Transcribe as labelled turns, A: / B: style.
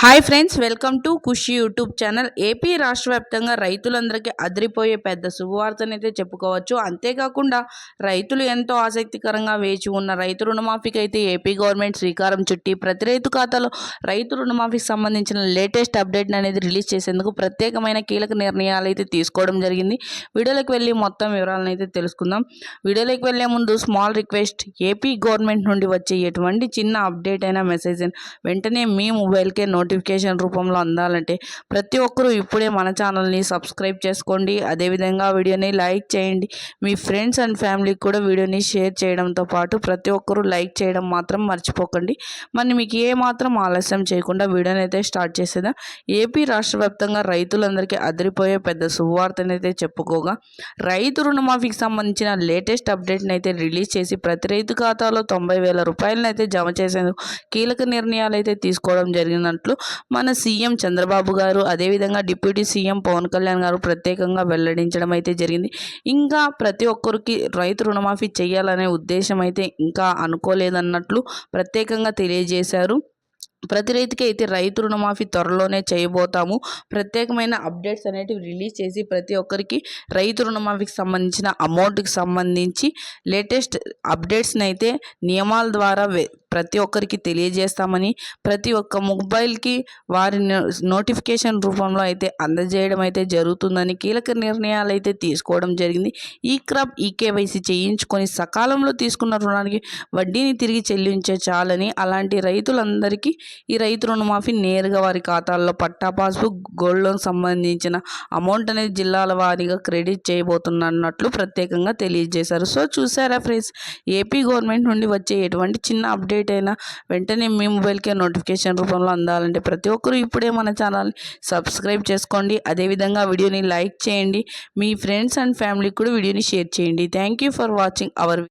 A: Hi friends welcome to Khushi YouTube channel AP రాష్ట్ర వ్యాప్తంగా రైతులందరికీ అదిరిపోయే పెద్ద శుభవార్తనైతే చెప్పుకోవచ్చు. అంతేకాకుండా రైతులు ఎంతో ఆసక్తికరంగా వేచి ఉన్న రైతు రుణమాఫీకి అయితే ఏపీ గవర్నమెంట్ శ్రీకారం చుట్టి ప్రతి రైతు ఖాతాలో రైతు రుణమాఫీకి సంబంధించిన లేటెస్ట్ అప్డేట్ అనేది రిలీజ్ చేసేందుకు ప్రత్యేకమైన కీలక నిర్ణయాలు అయితే తీసుకోవడం జరిగింది. వీడియోలోకి వెళ్ళి మొత్తం వివరాలను అయితే తెలుసుకుందాం. వీడియోలోకి వెళ్ళే ముందు స్మాల్ రిక్వెస్ట్ ఏపీ గవర్నమెంట్ నుండి వచ్చే ఎటువంటి చిన్న అప్డేట్ అయినా మెసేజ్ వెంటనే మీ మొబైల్కే నోట్ నోటిఫికేషన్ రూపంలో అందాలంటే ప్రతి ఒక్కరూ ఇప్పుడే మన ఛానల్ని సబ్స్క్రైబ్ చేసుకోండి. అదేవిధంగా వీడియోని లైక్ చేయండి. మీ ఫ్రెండ్స్ అండ్ ఫ్యామిలీకి కూడా వీడియోని షేర్ చేయడంతో పాటు ప్రతి ఒక్కరూ లైక్ చేయడం మాత్రం మర్చిపోకండి. మరి మీకు ఏ మాత్రం ఆలస్యం చేయకుండా వీడియోని అయితే స్టార్ట్ చేసేదా ఏపీ రాష్ట్ర వ్యాప్తంగా రైతులందరికీ అదిరిపోయే పెద్ద శుభవార్తని అయితే చెప్పుకోగా రైతు రుణమాఫీకి సంబంధించిన లేటెస్ట్ అప్డేట్ని అయితే రిలీజ్ చేసి ప్రతి రైతు ఖాతాలో తొంభై వేల రూపాయలను అయితే జమ చేసేందుకు కీలక నిర్ణయాలు అయితే తీసుకోవడం జరిగినట్లు మన సీఎం చంద్రబాబు గారు అదేవిధంగా డిప్యూటీ సీఎం పవన్ కళ్యాణ్ గారు ప్రత్యేకంగా వెల్లడించడం అయితే జరిగింది. ఇంకా ప్రతి ఒక్కరికి రైతు రుణమాఫీ చేయాలనే ఉద్దేశం అయితే ఇంకా అనుకోలేదన్నట్లు ప్రత్యేకంగా తెలియజేశారు. ప్రతి రైతుకి అయితే రైతు రుణమాఫీ త్వరలోనే చేయబోతాము. ప్రత్యేకమైన అప్డేట్స్ అనేటివి రిలీజ్ చేసి ప్రతి ఒక్కరికి రైతు రుణమాఫీకి సంబంధించిన అమౌంట్కి సంబంధించి లేటెస్ట్ అప్డేట్స్ని అయితే నియమాల ద్వారా ప్రతి ఒక్కరికి తెలియజేస్తామని ప్రతి ఒక్క మొబైల్కి వారి నో- నోటిఫికేషన్ రూపంలో అయితే అందజేయడం అయితే జరుగుతుందని కీలక నిర్ణయాలు అయితే తీసుకోవడం జరిగింది. ఈ క్రాప్ కేవైసీ చేయించుకొని సకాలంలో తీసుకున్న రుణానికి వడ్డీని తిరిగి చెల్లించే చాలని అలాంటి రైతులందరికీ ఈ రైతు రుణమాఫీ నేరుగా వారి ఖాతాల్లో పట్టా పాస్బుక్ గోల్డ్ లోన్ సంబంధించిన అమౌంట్ అనేది జిల్లాల వారీగా క్రెడిట్ చేయబోతున్నట్లు ప్రత్యేకంగా తెలియజేశారు. సో చూసారా ఫ్రెండ్స్ ఏపీ గవర్నమెంట్ నుండి వచ్చే ఎటువంటి చిన్న అప్డేట్ అప్డేట్ అయినా వెంటనే మీ మొబైల్కే నోటిఫికేషన్ రూపంలో అందాలంటే ప్రతి ఒక్కరూ ఇప్పుడే మన ఛానల్ని సబ్స్క్రైబ్ చేసుకోండి. అదేవిధంగా వీడియోని లైక్ చేయండి. మీ ఫ్రెండ్స్ అండ్ ఫ్యామిలీకి కూడా వీడియోని షేర్ చేయండి. Thank you for watching our